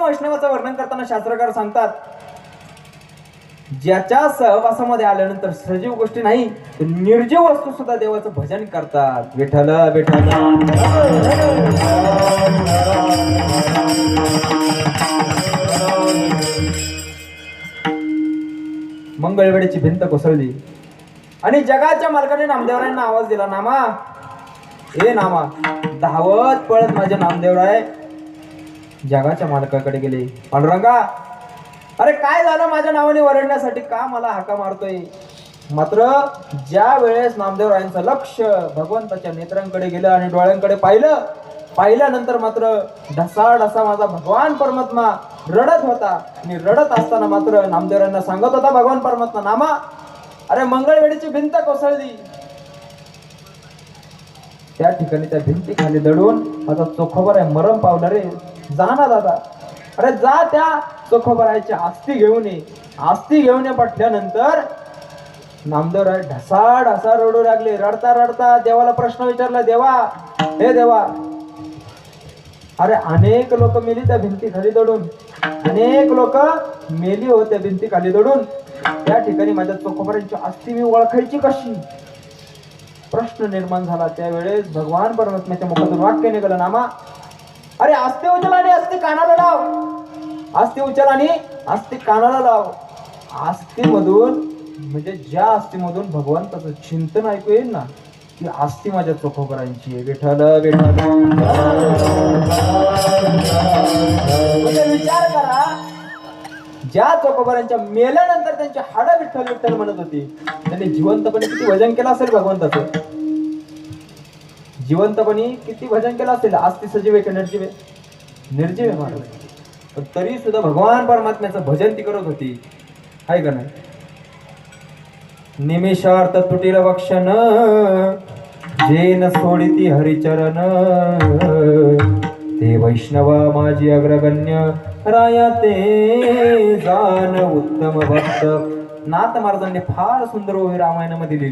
उत्तम वैष्णवाचं वर्णन करताना शास्त्रकार सांगतात ज्याच्या सहवासामध्ये आल्यानंतर सजीव गोष्टी नाही तर निर्जीव वस्तू सुद्धा देवाचं भजन करतात. विठल विठल मंगळवेळेची भिंत कोसळली. आणि जगाच्या मालकाने नामदेवरायांना आवाज दिला नामा ए नामा धावत पळत माझे नामदेवराय जगाच्या मालकाकडे गेले. पांडुरंगा अरे काय झालं माझ्या नावाने वरडण्यासाठी का मला हाका मारतोय? मात्र ज्या वेळेस नामदेवरायांचं लक्ष भगवंताच्या नेत्रांकडे गेलं आणि डोळ्यांकडे पाहिलं पाहिल्यानंतर मात्र ढसा ढसा माझा भगवान परमात्मा रडत होता. आणि रडत असताना मात्र नामदेवरांना सांगत होता भगवान परमात्मा नामा. अरे मंगळवेळीची भिंत कोसळली. त्या ठिकाणी त्या भिंती खाली दडून माझा चोखोबर आहे मरम पावला रे. जा ना दादा. अरे जा त्या चोखोबरायची आस्ती घेऊन ये. आस्ती घेऊन ये पटल्यानंतर नामदेवराय ढसा ढसा रडू लागले. रडता रडता देवाला प्रश्न विचारला देवा हे देवा. अरे अनेक लोक मेली त्या भिंती खाली दडून. अनेक लोक मेली हो त्या भिंती खाली दडून. त्या ठिकाणी माझ्या चोखोबऱ्यांची आस्ती मी ओळखायची कशी? प्रश्न निर्माण झाला त्यावेळेस भगवान परमात्म्याच्या मुखातून वाक्य निघालं नामा. अरे आस्ते उचल आणि आस्ते कानाला लाव. आस्ते उचल आणि आस्ते कानाला लाव. आस्तीमधून म्हणजे ज्या आस्तीमधून भगवंताचं चिंतन ऐकू येईल ना ती आस्ती माझ्या चोखोबरांची आहे. विठ्ठल. ज्या चोकोबरांच्या मेल्यानंतर त्यांची हाडं विठ्ठल विठ्ठल म्हणत होती त्यांनी जिवंतपणे किती भजन केलं असेल भगवंताचं? जिवंतपणे किती भजन केलं असेल? आज ती सजीव आहे का निर्जीव आहे? निर्जीव आहे महाराज. पण तरी सुद्धा भगवान परमात्म्याचं भजन ती करत होती. आहे का नाही? निमिषार्थ तुटील वक्षण जेन सोडिती हरिचरण. ते वैष्णव माझी अग्रगण्य राया ते जाण उत्तम भक्त. नाथ महाराजांनी फार सुंदर ओवी रामायणामध्ये लिहिली.